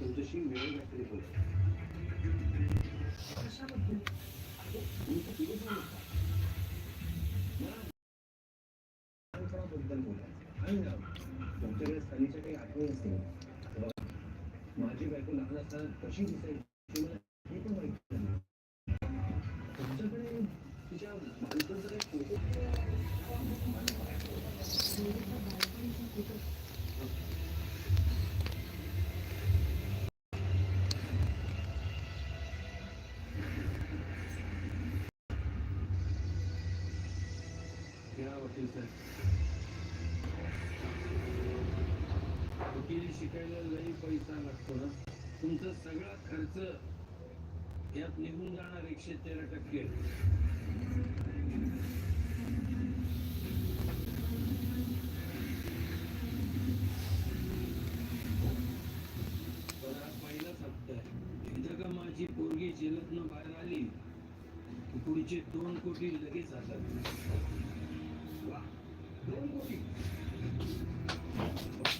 तुमच्याशी वेळ काहीतरी बोलायचं बद्दल ना, तुमच्याकडे स्थानिकच्या काही आठवणी असतील? माझी बायको लहान असताना कशी दिसायची? वकील साहेब. वकिली शिकायला लई पैसा लागतो ना. तुमचा सगळा खर्च यात निघून जाणार एकशे तेरा टक्के. पहिलाच आहे. एकदा का माझी पोरगी जेलतनं बाहेर आली पुढचे दोन कोटी लगेच हातात. दोन कोटी टाके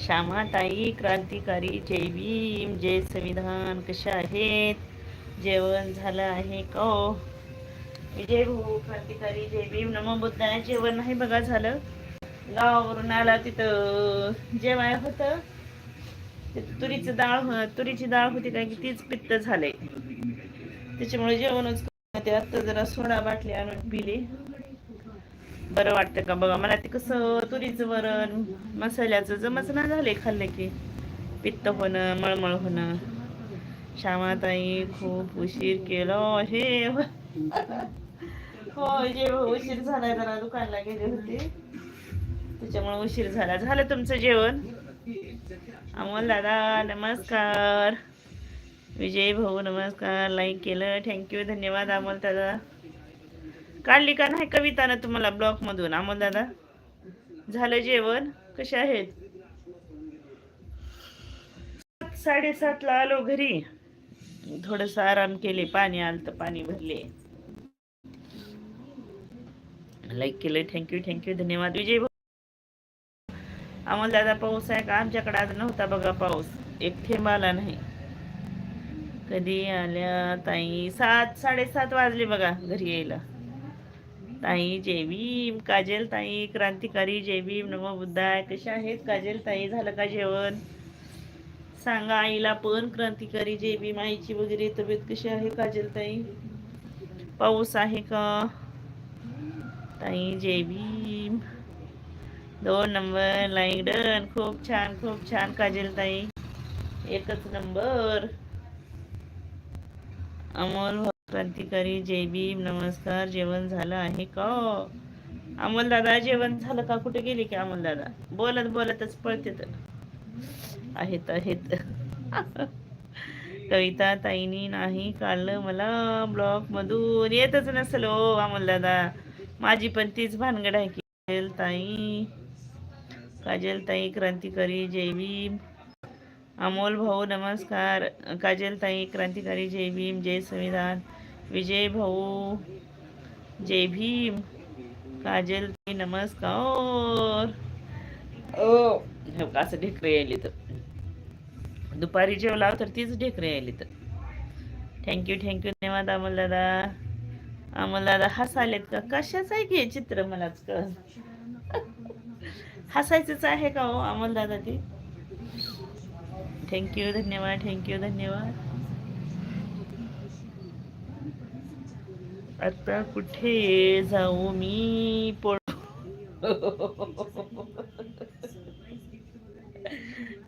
श्यामाताई क्रांतिकारी जय भीम जय संविधान कशा आहेत? जेवण झालं आहे का? विजय भाऊ क्रांतिकारी जय भीम नमो बुद्धाय. जेवण नाही बघा झालं. गावावरून आला तिथं. जेवाय होतं. तिथं तुरीचं डाळ तुरीची डाळ होती काय की तीच पित्त झालंय. त्याच्यामुळे जेवणच आता जरा सोडा बाटली आणून पिली. बरं वाटतं का? बघा मला ते कसं तुरीचं वरण मसाल्याचं जमच ना झाले खाल्लं की. पित्त होणं मळमळ होणं. श्यामाताई खूप उशीर केलं. हे हो जे उशीर झाला जरा दुकानला गेले होते. त्याच्यामुळे उशीर झाला. झालं तुमचं जेवण? अमोल दादा नमस्कार. विजय भाऊ नमस्कार. लाईक केलं. थँक्यू धन्यवाद अमोल दादा. काढली का नाही कविता ना तुम्हाला ब्लॉक मधून? अमोल दादा? झालं जेवण? कसे आहेत? साडेसातला आलो घरी. थोडस आराम केले पाणी आलं तर पाणी भरले. लाईक केलं थँक्यू थँक्यू धन्यवाद. विजय अमोल दादा पाऊस आहे का? आमच्याकडे आज नव्हता बघा पाऊस. एक थेंब आला नाही. कधी आल्या ताई? सात साडेसात वाजले बघा घरी यायला. ताई जय भीम काजल ताई क्रांतिकारी जय भीम नमो बुद्धाय कशा आहेत? काजल ताई झालं का जेवण? सांगा आईला पण क्रांतिकारी जय भीम आईची वगैरे तब्येत कशी आहे काजल ताई? पाऊस आहे का? ताई जय भीम दोन नंबर लाईक डन. खूप छान खूप छान काजल ताई. एकच नंबर. अमोल क्रांतिकारी जय भीम. नमस्कार. जेवण झालं आहे का? अमोल दादा जेवण झालं का? कुठे गेले की अमोल दादा? बोलत बोलतच पळते तर. आहेत आहेत. कविता ताईनी नाही काढलं मला ब्लॉक मधून. येतच नसेल हो अमोल दादा. माझी पण तीच भानगड आहे की. काजल ताई. काजल ताई क्रांतिकारी जय भीम. अमोल भाऊ नमस्कार. काजल ताई क्रांतिकारी जय भीम. जय संविधान. विजय भाऊ जय भीम काजल नमस्कार. ओ हो का असं ढेकरे यायली तर. दुपारी जेवला तर तीच ढेकरे यायली तर. थँक्यू थँक्यू धन्यवाद अमोल दादा अमोल दादा हसालेत का? कशाच आहे की चित्र मलाच कळ हसायचंच आहे का हो अमोल दादा ते थँक्यू धन्यवाद थँक्यू धन्यवाद. आता कुठे जाऊ मी? पोळ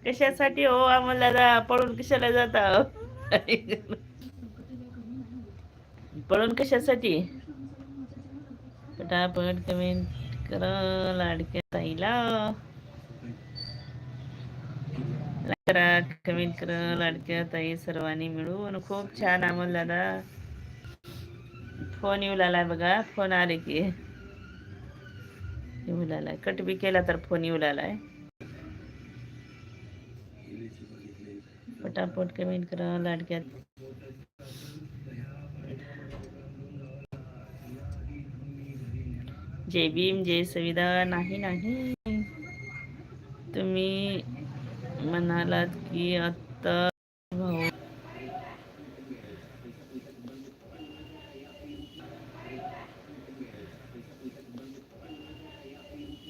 कशासाठी हो आम्हाला पळून कशाला जाता? पळून कशासाठी? पटापट कमेंट करा लाडक्या ताईला. करा कमेंट करा लाडक्या ताई सर्वांनी मिळून. खूप छान आम्हाला दादा फोन येऊ लागलाय बघा. फोन आले की येऊ लागलाय. कट बी केला तर फोन येऊ लागलाय. पटापट कमेंट करा लाडक्यात. जय भीम जय संविधान नाही नाही. तुम्ही म्हणालात की आता भाऊ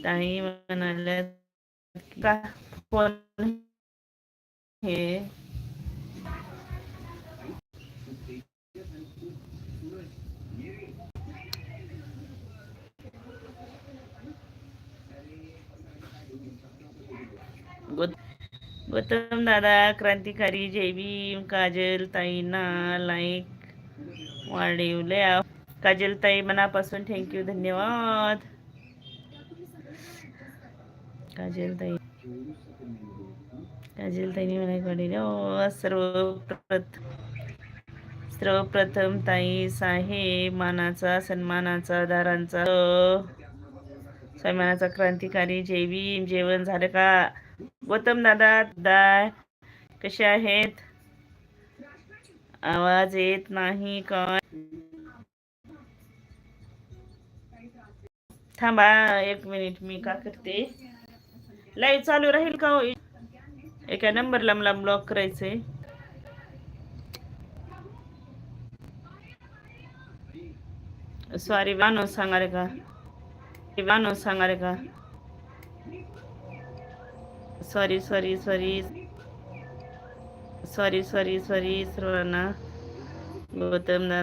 ताई म्हणाल्या का फोन हे गौतम दादा क्रांतिकारी जय भीम काजल ताईंना लाईक वाढवल्या काजल ताई मनापासून थँक्यू धन्यवाद काजलताई काजलताईने मला ताईने मला सर्वप्रथम सर्वप्रथम ताई साहेब मानाचा सन्मानाचा दारांचा सन्मानाचा क्रांतिकारी जेवी जेवण झालं का? गौतम दादा दा कसे आहेत? आवाज येत नाही काय थांबा एक मिनिट. मी का करते? लाईव्ह चालू राहील का हो? एका नंबरला मला ब्लॉक करायचंय. सॉरी वानो सांगा रे का? वानो सांगा रे का? Sorry sorry sorry sorry sorry sorry सर्वांना गौतम दादा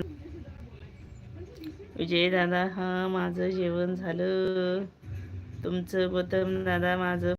विजय दादा हा माझं जेवण झालं. तुमचं गौतम दादा माझं